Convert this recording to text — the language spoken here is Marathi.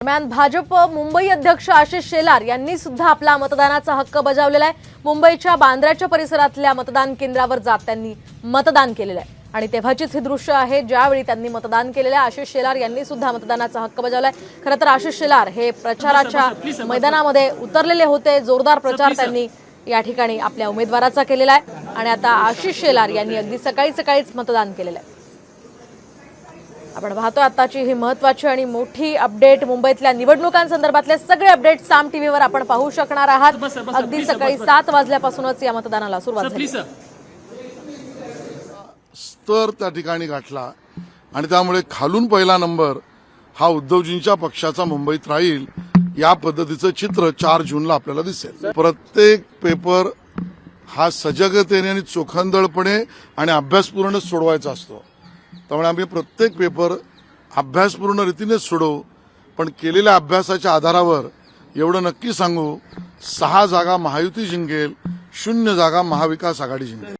दरम्यान भाजप मुंबई अध्यक्ष आशिष शेलार यांनी सुद्धा आपला मतदानाचा हक्क बजावलेला आहे. मुंबईच्या बांद्र्याच्या परिसरातल्या मतदान केंद्रावर जात त्यांनी मतदान केलेलं आहे. आणि तेव्हाचीच ही दृश्य आहे ज्यावेळी त्यांनी मतदान केलेलं आहे आशिष शेलार यांनी सुद्धा मतदानाचा हक्क बजावलाय. खरं तर आशिष शेलार हे प्रचाराच्या मैदानामध्ये उतरलेले होते. जोरदार प्रचार त्यांनी या ठिकाणी आपल्या उमेदवाराचा केलेला आहे. आणि आता आशिष शेलार यांनी अगदी सकाळी सकाळीच मतदान केलेलं आहे. आपण पाहतो आताची ही महत्वाची आणि मोठी अपडेट मुंबईतल्या निवडणुकांसंदर्भातले सगळे अपडेट साम टीव्हीवर आपण पाहू शकणार आहात. अगदी सकाळी. सात वाजल्यापासूनच या मतदानाला सुरुवात सर झाली. स्तर त्या ठिकाणी गाठला आणि त्यामुळे खालून पहिला नंबर हा उद्धवजींच्या पक्षाचा मुंबईत राहील या पद्धतीचं चित्र चार जूनला आपल्याला दिसेल. प्रत्येक पेपर हा सजगतेने आणि चोखंदळपणे आणि अभ्यासपूर्ण सोडवायचा असतो. त्यामुळे आम्ही प्रत्येक पेपर अभ्यासपूर्ण रीतीनेच सोडवू. पण केलेल्या अभ्यासाच्या आधारावर एवढं नक्की सांगू सहा जागा महायुती जिंकेल शून्य जागा महाविकास आघाडी जिंकेल.